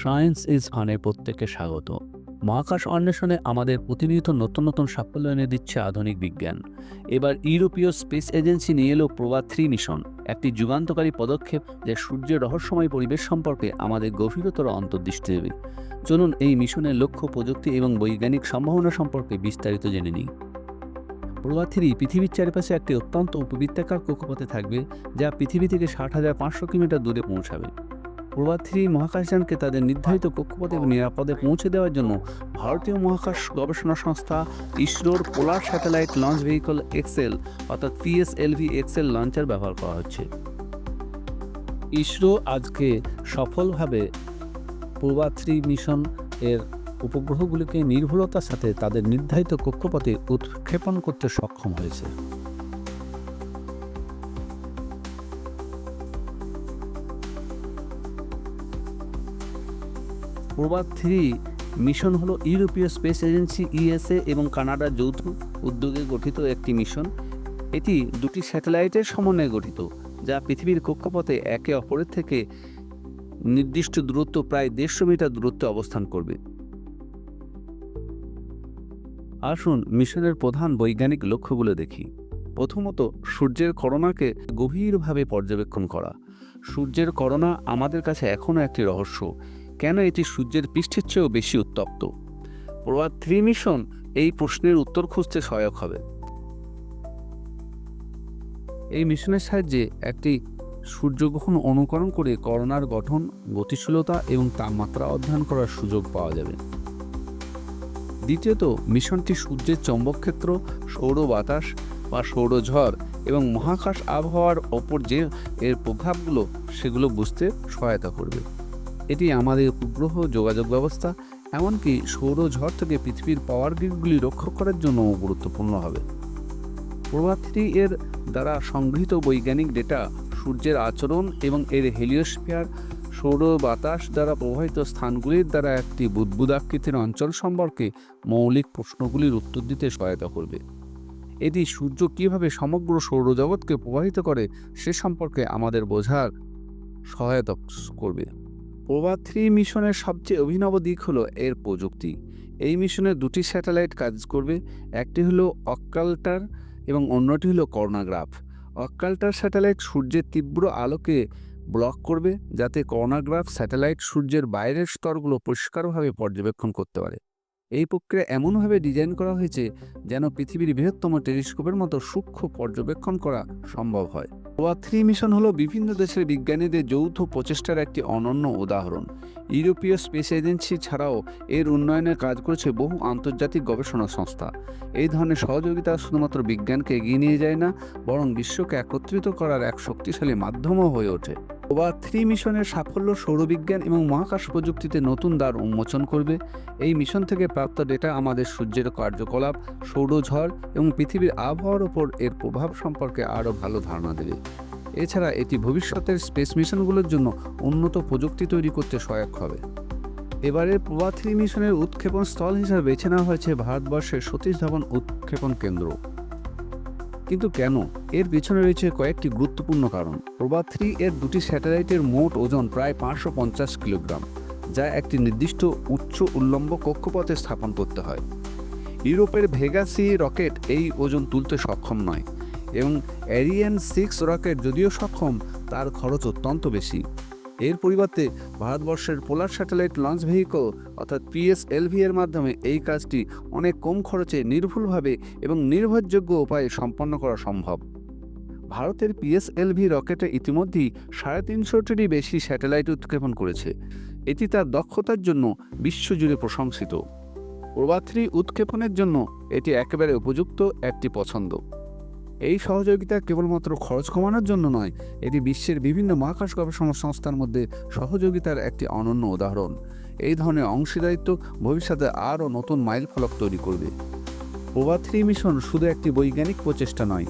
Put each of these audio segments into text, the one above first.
Science is ফানে প্রত্যেককে স্বাগত। মহাকাশ অন্বেষণে আমাদের প্রতিনিয়ত নতুন নতুন সাফল্য এনে দিচ্ছে আধুনিক বিজ্ঞান। এবার ইউরোপীয় স্পেস এজেন্সি নিয়ে এলো প্রভা থ্রি মিশন, একটি যুগান্তকারী পদক্ষেপ যা সূর্যের রহস্যময় পরিবেশ সম্পর্কে আমাদের গভীরতর অন্তর্দৃষ্টি দেবে। চলুন এই মিশনের লক্ষ্য, প্রযুক্তি এবং বৈজ্ঞানিক সম্ভাবনা সম্পর্কে বিস্তারিত জেনে নিই। প্রভা থ্রি পৃথিবীর চারপাশে একটি অত্যন্ত উপবৃত্তাকার কক্ষপথে থাকবে, যা পৃথিবী থেকে ষাট হাজার পাঁচশো কিলোমিটার দূরে পৌঁছাবে। প্রভা থ্রি মহাকাশযানকে তাদের নির্ধারিত কক্ষপথে নিরাপদে পৌঁছে দেওয়ার জন্য ভারতীয় মহাকাশ গবেষণা সংস্থা ইসরোর polar satellite launch vehicle XL অর্থাৎ পিএসএলভি এক্সেল লঞ্চার ব্যবহার করা হচ্ছে। ইসরো আজকে সফলভাবে পূর্বা থ্রি মিশন এর উপগ্রহগুলিকে নির্ভুলতার সাথে তাদের নির্ধারিত কক্ষপথে উৎক্ষেপণ করতে সক্ষম হয়েছে। প্রভাত থ্রি মিশন হলো ইউরোপীয় স্পেস এজেন্সি ইএসএ এবং কানাডার যৌথ উদ্যোগে গঠিত একটি মিশন। এটি দুটি স্যাটেলাইটের সমন্বয়ে গঠিত, যা পৃথিবীর কক্ষপথে একে অপরের থেকে নির্দিষ্ট দূরত্ব, প্রায় দেড়শো মিটার দূরত্বে অবস্থান করবে। আসুন মিশনের প্রধান বৈজ্ঞানিক লক্ষ্যগুলো দেখি। প্রথমত, সূর্যের করোনাকে গভীরভাবে পর্যবেক্ষণ করা। সূর্যের করোনা আমাদের কাছে এখনও একটি রহস্য। কেন এটি সূর্যের পৃষ্ঠের চেয়েও বেশি উত্তপ্ত? প্রভাত থ্রি মিশন এই প্রশ্নের উত্তর খুঁজতে সহায়ক হবে। এই মিশনের সাহায্যে একটি সূর্যগ্রহণ অনুকরণ করে করোনার গঠন, গতিশীলতা এবং তাপমাত্রা অধ্যয়ন করার সুযোগ পাওয়া যাবে। দ্বিতীয়ত, মিশনটি সূর্যের চৌম্বকক্ষেত্র সৌর বাতাস বা সৌরঝড় এবং মহাকাশ আবহাওয়ার ওপর যে এর প্রভাবগুলো, সেগুলো বুঝতে সহায়তা করবে। এটি আমাদের উপগ্রহ, যোগাযোগ ব্যবস্থা, এমনকি সৌরঝড় থেকে পৃথিবীর পাওয়ার গ্রিডগুলি রক্ষা করার জন্য গুরুত্বপূর্ণ হবে। প্রভাতটি এর দ্বারা সংগৃহীত বৈজ্ঞানিক ডেটা, সূর্যের আচরণ এবং এর হেলিওস্ফিয়ার সৌর বাতাস দ্বারা প্রবাহিত স্থানগুলির দ্বারা একটি বুদ্বুদাকৃতির অঞ্চল সম্পর্কে মৌলিক প্রশ্নগুলির উত্তর দিতে সহায়তা করবে। এটি সূর্য কীভাবে সমগ্র সৌরজগৎকে প্রবাহিত করে, সে সম্পর্কে আমাদের বোঝার সহায়তা করবে। প্রভা থ্রি মিশনের সবচেয়ে অভিনব দিক হলো এর প্রযুক্তি। এই মিশনে দুটি স্যাটেলাইট কাজ করবে, একটি হলো অক্কাল্টার এবং অন্যটি হলো কর্নাগ্রাফ অক্কাল্টার স্যাটেলাইট সূর্যের তীব্র আলোকে ব্লক করবে, যাতে কর্নাগ্রাফ স্যাটেলাইট সূর্যের বাইরের স্তরগুলো পরিষ্কারভাবে পর্যবেক্ষণ করতে পারে। এই প্রক্রিয়া এমনভাবে ডিজাইন করা হয়েছে যেন পৃথিবীর বৃহত্তম টেলিস্কোপের মতো সূক্ষ্ম পর্যবেক্ষণ করা সম্ভব হয়। ওয়া থ্রি মিশন হলো বিভিন্ন দেশের বিজ্ঞানীদের যৌথ প্রচেষ্টার একটি অনন্য উদাহরণ। ইউরোপীয় স্পেস এজেন্সি ছাড়াও এর উন্নয়নে কাজ করেছে বহু আন্তর্জাতিক গবেষণা সংস্থা। এই ধরনের সহযোগিতা শুধুমাত্র বিজ্ঞানকে এগিয়ে নিয়ে যায় না, বরং বিশ্বকে একত্রিত করার এক শক্তিশালী মাধ্যমও হয়ে ওঠে। ওয়া থ্রি মিশনের সাফল্য সৌরবিজ্ঞান এবং মহাকাশ প্রযুক্তিতে নতুন দ্বার উন্মোচন করবে। এই মিশন থেকে প্রাপ্ত ডেটা আমাদের সূর্যের কার্যকলাপ, সৌরঝড় এবং পৃথিবীর আবহাওয়ার ওপর এর প্রভাব সম্পর্কে আরও ভালো ধারণা দেবে। এছাড়া এটি ভবিষ্যতের স্পেস মিশনগুলোর জন্য উন্নত প্রযুক্তি তৈরি করতে সহায়ক হবে। এবারের প্রভা থ্রি মিশনের উৎক্ষেপণ স্থল হিসাবে বেছে নেওয়া হয়েছে ভারতবর্ষের সতীশ ধাবন উৎক্ষেপণ কেন্দ্র। কিন্তু কেন? এর পিছনে রয়েছে কয়েকটি গুরুত্বপূর্ণ কারণ। প্রভা থ্রি এর দুটি স্যাটেলাইটের মোট ওজন প্রায় পাঁচশো পঞ্চাশ কিলোগ্রাম, যা একটি নির্দিষ্ট উচ্চ উল্লম্ব কক্ষপথে স্থাপন করতে হয়। ইউরোপের ভেগাসি রকেট এই ওজন তুলতে সক্ষম নয়। এবং অ্যারিয়ান সিক্স রকেট যদিও সক্ষম, তার খরচ অত্যন্ত বেশি। এর পরিবর্তে ভারতবর্ষের পোলার স্যাটেলাইট লঞ্চ ভেহিকল অর্থাৎ পিএসএলভি এর মাধ্যমে এই কাজটি অনেক কম খরচে নির্ভুলভাবে এবং নির্ভরযোগ্য উপায়ে সম্পন্ন করা সম্ভব। ভারতের পিএসএলভি রকেটে ইতিমধ্যেই সাড়ে তিনশোটিরই বেশি স্যাটেলাইট উৎক্ষেপণ করেছে। এটি তার দক্ষতার জন্য বিশ্বজুড়ে প্রশংসিত। প্রভাত্রী উৎক্ষেপণের জন্য এটি একেবারে উপযুক্ত একটি পছন্দ। এই সহযোগিতা কেবলমাত্র খরচ কমানোর জন্য নয়, এটি বিশ্বের বিভিন্ন মহাকাশ গবেষণা সংস্থার মধ্যে সহযোগিতার একটি অনন্য উদাহরণ। এই ধরনের অংশীদারিত্ব ভবিষ্যতে আরও নতুন মাইল ফলক তৈরি করবে। প্রভা থ্রি মিশন শুধু একটি বৈজ্ঞানিক প্রচেষ্টা নয়,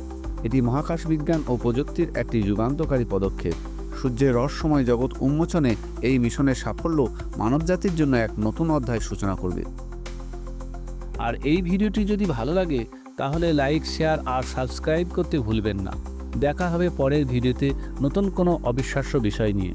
এটি মহাকাশ বিজ্ঞান ও প্রযুক্তির একটি যুগান্তকারী পদক্ষেপ। সূর্যের রহস্যময় জগৎ উন্মোচনে এই মিশনের সাফল্য মানবজাতির জন্য এক নতুন অধ্যায় সূচনা করবে। আর এই ভিডিওটি যদি ভালো লাগে তাহলে লাইক শেয়ার আর সাবস্ক্রাইব করতে ভুলবেন না। দেখা হবে পরের ভিডিওতে নতুন কোনো অবিশ্বাস্য বিষয় নিয়ে।